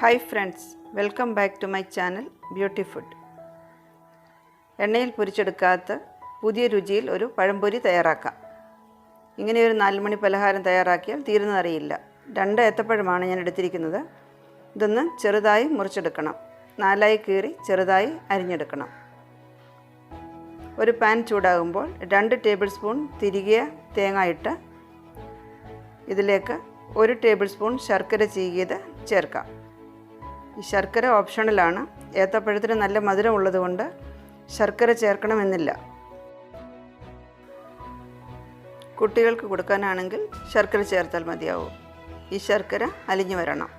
Hi friends welcome back to my channel beauty food എണ്ണയിൽ പൊരിച്ചെടുക്കാത്ത പുതിയ രുചിയിൽ ഒരു പഴംപൊരി തയ്യാറാക്കാം. ഇങ്ങനെ ഒരു നാലുമണി പലഹാരം തയ്യാറാക്കിയാൽ തീരുന്നതറിയില്ല രണ്ട് ഏത്തപ്പഴമാണ് ഞാൻ എടുത്തിരിക്കുന്നത്. ഇതൊന്ന് ചെറുതായി മുറിച്ചെടുക്കണം. നാലായി കീറി ചെറുതായി അരിഞ്ഞെടുക്കണം. ഒരു പാൻ ചൂടാകുമ്പോൾ രണ്ട് ടേബിൾ സ്പൂൺ തിരികിയ തേങ്ങ ഇട്ട് ഇതിലേക്ക് ഒരു ടേബിൾ സ്പൂൺ ശർക്കര ചീകിയത് ചേർക്കാം. ഈ ശർക്കര ഓപ്ഷണലാണ്. ഏത്തപ്പഴത്തിന് നല്ല മധുരം ഉള്ളതുകൊണ്ട് ശർക്കര ചേർക്കണമെന്നില്ല. കുട്ടികൾക്ക് കൊടുക്കാനാണെങ്കിൽ ശർക്കര ചേർത്താൽ മതിയാവും. ഈ ശർക്കര അലിഞ്ഞു വരണം.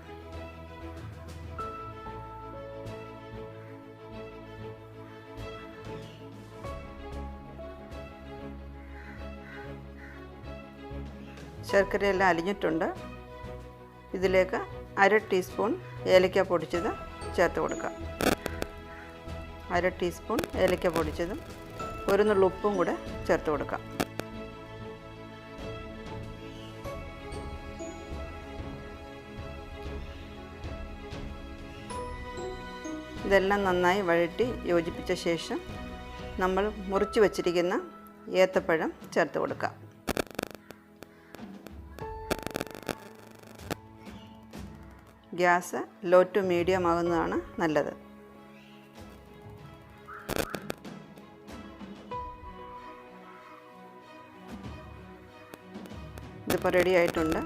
ശർക്കരയെല്ലാം അലിഞ്ഞിട്ടുണ്ട്. ഇതിലേക്ക് അര ടീസ്പൂൺ ഏലക്ക പൊടിച്ചത് ചേർത്ത് കൊടുക്കാം. അര ടീസ്പൂൺ ഏലക്ക പൊടിച്ചതും ഒരു നുള്ളു ഉപ്പും കൂടെ ചേർത്ത് കൊടുക്കാം. ഇതെല്ലാം നന്നായി വഴറ്റി യോജിപ്പിച്ച ശേഷം നമ്മൾ മുറിച്ച് വച്ചിരിക്കുന്ന ഏത്തപ്പഴം ചേർത്ത് കൊടുക്കാം. ഗ്യാസ് ലോ ടു മീഡിയം ആകുന്നതാണ് നല്ലത്. ഇതിപ്പോൾ റെഡി ആയിട്ടുണ്ട്.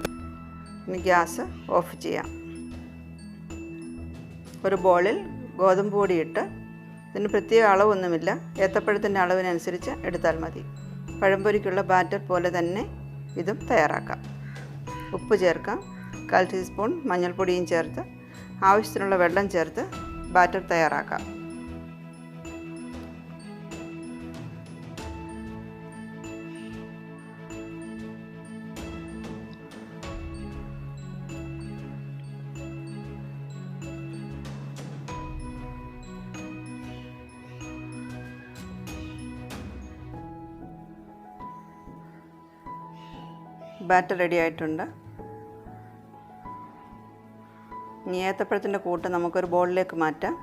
ഇനി ഗ്യാസ് ഓഫ് ചെയ്യാം. ഒരു ബോളിൽ ഗോതമ്പ് പൊടി ഇട്ട് ഇതിന് പ്രത്യേക അളവൊന്നുമില്ല. ഏത്തപ്പഴത്തിന്റെ അളവിനനുസരിച്ച് എടുത്താൽ മതി. പഴംപൊരിക്കുള്ള ബാറ്റർ പോലെ തന്നെ ഇതും തയ്യാറാക്കാം. ഉപ്പ് ചേർക്കാം. കാൽ ടീസ്പൂൺ മഞ്ഞൾപ്പൊടിയും ചേർത്ത് ആവശ്യത്തിനുള്ള വെള്ളം ചേർത്ത് ബാറ്റർ തയ്യാറാക്കാം. ബാറ്റർ റെഡി ആയിട്ടുണ്ട്. ഇനി ഏത്തപ്പഴത്തിന്റെ കൂട്ട് നമുക്കൊരു ബോളിലേക്ക് മാറ്റാം.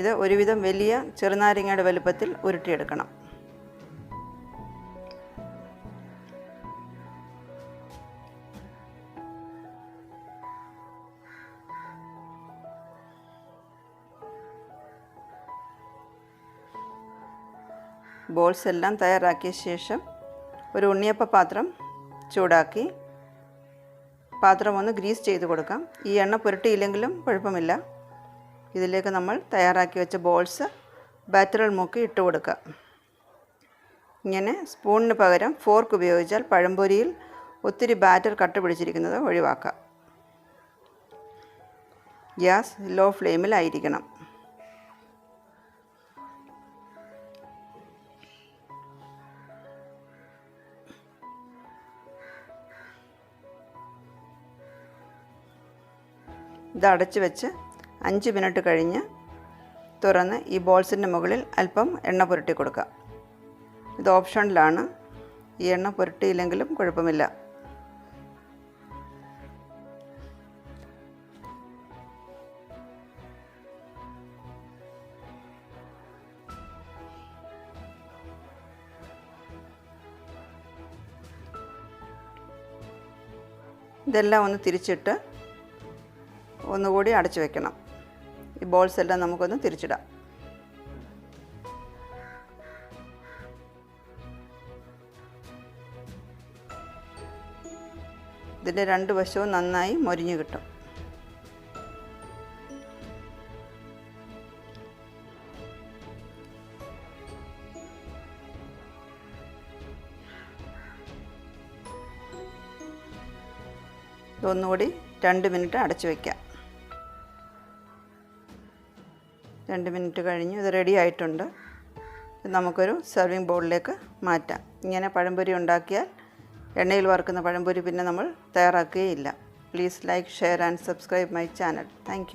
ഇത് ഒരുവിധം വലിയ ചെറുനാരങ്ങയുടെ വലുപ്പത്തിൽ ഉരുട്ടിയെടുക്കണം. ബോൾസ് എല്ലാം തയ്യാറാക്കിയ ശേഷം ഒരു ഉണ്ണിയപ്പ പാത്രം ചൂടാക്കി പാത്രം ഒന്ന് ഗ്രീസ് ചെയ്ത് കൊടുക്കാം. ഈ എണ്ണ പുരട്ടിയില്ലെങ്കിലും കുഴപ്പമില്ല. ഇതിലേക്ക് നമ്മൾ തയ്യാറാക്കി വെച്ച ബോൾസ് ബാറ്ററിൽ മുക്കി ഇട്ട് കൊടുക്കുക. ഇങ്ങനെ സ്പൂണിന് പകരം ഫോർക്ക് ഉപയോഗിച്ചാൽ പഴംപൊരിയിൽ ഒത്തിരി ബാറ്റർ കട്ട പിടിച്ചിരിക്കുന്നത് ഒഴിവാക്കാം. ഗ്യാസ് ലോ ഫ്ലെയിമിലായിരിക്കണം. ഇത് അടച്ച് വെച്ച് അഞ്ച് മിനിറ്റ് കഴിഞ്ഞ് തുറന്ന് ഈ ബോൾസിന്റെ മുകളിൽ അല്പം എണ്ണ പുരട്ടി കൊടുക്കാം ഇത് ഓപ്ഷണലാണ് ഈ എണ്ണ പുരട്ടിയില്ലെങ്കിലും കുഴപ്പമില്ല. ഇതെല്ലാം ഒന്ന് തിരിച്ചിട്ട് ഒന്നുകൂടി അടച്ചു വെക്കണം. ഈ ബോൾസ് എല്ലാം നമുക്കൊന്ന് തിരിച്ചിടാം. ഇതിന്റെ രണ്ട് വശവും നന്നായി മൊരിഞ്ഞു കിട്ടും. ഇതൊന്നുകൂടി രണ്ട് മിനിറ്റ് അടച്ചു വയ്ക്കാം രണ്ട് മിനിറ്റ് കഴിഞ്ഞ് ഇത് റെഡി ആയിട്ടുണ്ട്. നമുക്കൊരു സെർവിങ് ബൗളിലേക്ക് മാറ്റാം. ഇങ്ങനെ പഴംപൊരി ഉണ്ടാക്കിയാൽ എണ്ണയിൽ വറുക്കുന്ന പഴംപൊരി പിന്നെ നമ്മൾ തയ്യാറാക്കുകയില്ല. Please like share and subscribe my channel thank